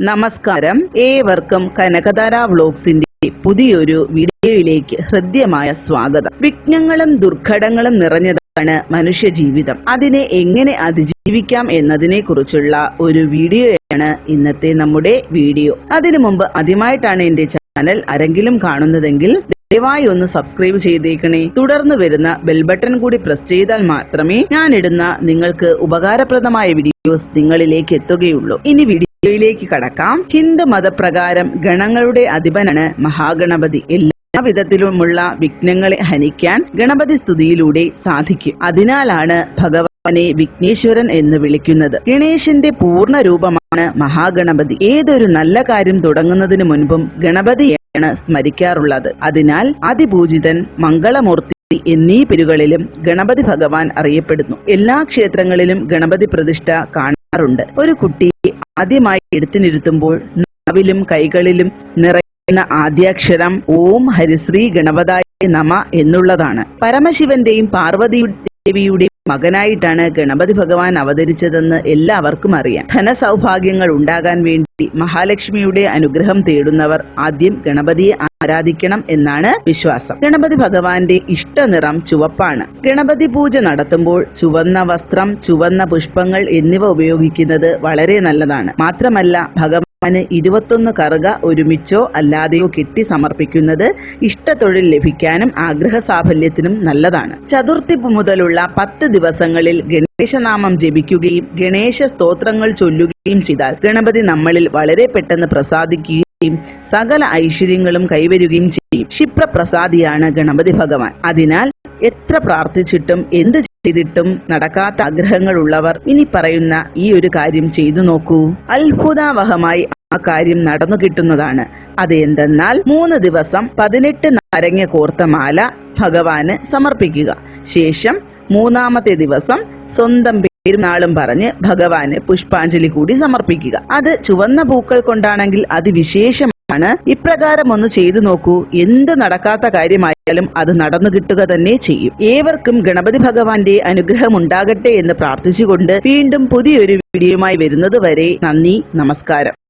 നമസ്കാരം. ഏവർക്കും കനകധാര വ്ലോഗ്സിന്റെ പുതിയൊരു വീഡിയോയിലേക്ക് ഹൃദ്യമായ സ്വാഗതം. വിഘ്നങ്ങളും ദുർഘടങ്ങളും നിറഞ്ഞതാണ് മനുഷ്യ ജീവിതം അതിനെ എങ്ങനെ അതിജീവിക്കാം എന്നതിനെ കുറിച്ചുള്ള ഒരു വീഡിയോയാണ് ഇന്നത്തെ നമ്മുടെ വീഡിയോ. അതിനു മുമ്പ് ആദ്യമായിട്ടാണ് എന്റെ ചാനൽ ആരെങ്കിലും കാണുന്നതെങ്കിൽ ദയവായി ഒന്ന് സബ്സ്ക്രൈബ് ചെയ്തേക്കണേ. തുടർന്ന് വരുന്ന ബെൽ ബട്ടൺ കൂടി പ്രസ് ചെയ്താൽ മാത്രമേ ഞാനിടുന്ന നിങ്ങൾക്ക് ഉപകാരപ്രദമായ വീഡിയോസ് നിങ്ങളിലേക്ക് എത്തുകയുള്ളൂ. ഇനി വീഡിയോയിലേക്ക് കടക്കാം. ഹിന്ദു മതപ്രകാരം ഗണങ്ങളുടെ അധിപനാണ് മഹാഗണപതി. എല്ലാ വിധത്തിലുമുള്ള വിഘ്നങ്ങളെ ഹനിക്കാൻ ഗണപതി സ്തുതിയിലൂടെ സാധിക്കും. അതിനാലാണ് ഭഗവാനെ വിഘ്നേശ്വരൻ എന്ന് വിളിക്കുന്നത്. ഗണേശന്റെ പൂർണ രൂപമാണ് മഹാഗണപതി. ഏതൊരു നല്ല കാര്യം തുടങ്ങുന്നതിന് മുൻപും ഗണപതിയാണ് സ്മരിക്കാറുള്ളത്. അതിനാൽ അതിപൂജിതൻ മംഗളമൂർത്തി എന്നീ പേരുകളിലും ഗണപതി ഭഗവാൻ അറിയപ്പെടുന്നു. എല്ലാ ക്ഷേത്രങ്ങളിലും ഗണപതി പ്രതിഷ്ഠ കാണാറുണ്ട്. ഒരു കുട്ടി ആദ്യമായി എടുത്തിനിരുത്തുമ്പോൾ നാവിലും കൈകളിലും നിറയുന്ന ആദ്യാക്ഷരം ഓം ഹരിശ്രീ ഗണപതായ നമ എന്നുള്ളതാണ്. പരമശിവന്റെയും പാർവതിയുടെയും മകനായിട്ടാണ് ഗണപതി ഭഗവാൻ അവതരിച്ചതെന്ന് എല്ലാവർക്കും അറിയാം. ധനസൗഭാഗ്യങ്ങൾ ഉണ്ടാകാൻ വേണ്ടി മഹാലക്ഷ്മിയുടെ അനുഗ്രഹം തേടുന്നവർ ആദ്യം ഗണപതിയെ ആരാധിക്കണം എന്നാണ് വിശ്വാസം. ഗണപതി ഭഗവാന്റെ ഇഷ്ടനിറം ചുവപ്പാണ്. ഗണപതി പൂജ നടത്തുമ്പോൾ ചുവന്ന വസ്ത്രം ചുവന്ന പുഷ്പങ്ങൾ എന്നിവ ഉപയോഗിക്കുന്നത് വളരെ നല്ലതാണ്. മാത്രമല്ല ഭഗവാൻ ന് ഇരുപത്തൊന്ന് കറുക ഒരുമിച്ചോ അല്ലാതെയോ കിട്ടി സമർപ്പിക്കുന്നത് ഇഷ്ടത്തൊഴിൽ ലഭിക്കാനും ആഗ്രഹ സാഫല്യത്തിനും നല്ലതാണ്. ചതുർത്ഥി മുതലുള്ള പത്ത് ദിവസങ്ങളിൽ ഗണേശനാമം ജപിക്കുകയും ഗണേശ സ്തോത്രങ്ങൾ ചൊല്ലുകയും ചെയ്താൽ ഗണപതി നമ്മളിൽ വളരെ പെട്ടെന്ന് പ്രസാദിക്കുകയും സകല ഐശ്വര്യങ്ങളും കൈവരുകയും ചെയ്യും. ക്ഷിപ്രപ്രസാദിയാണ് ഗണപതി ഭഗവാൻ. അതിനാൽ എത്ര പ്രാർത്ഥിച്ചിട്ടും എന്ത് ചെയ്തിട്ടും നടക്കാത്ത ആഗ്രഹങ്ങളുള്ളവർ ഇനി പറയുന്ന ഈ ഒരു കാര്യം ചെയ്തു നോക്കൂ. അത്ഭുതാവഹമായി ആ കാര്യം നടന്നു കിട്ടുന്നതാണ്. അത് എന്തെന്നാൽ മൂന്ന് ദിവസം പതിനെട്ട് നാരങ്ങ കോർത്ത മാല ഭഗവാന് സമർപ്പിക്കുക. ശേഷം മൂന്നാമത്തെ ദിവസം സ്വന്തം പെരുന്നാളും പറഞ്ഞ് ഭഗവാന് പുഷ്പാഞ്ജലി കൂടി സമർപ്പിക്കുക. അത് ചുവന്ന പൂക്കൾ കൊണ്ടാണെങ്കിൽ അതിവിശേഷം ആണ്. ഇപ്രകാരം ഒന്ന് ചെയ്തു നോക്കൂ. എന്ത് നടക്കാത്ത കാര്യമായാലും അത് നടന്നു കിട്ടുക തന്നെ ചെയ്യും. ഏവർക്കും ഗണപതി ഭഗവാന്റെ അനുഗ്രഹം ഉണ്ടാകട്ടെ എന്ന് പ്രാർത്ഥിച്ചുകൊണ്ട് വീണ്ടും പുതിയൊരു വീഡിയോയുമായി വരുന്നത് വരെ നന്ദി നമസ്കാരം.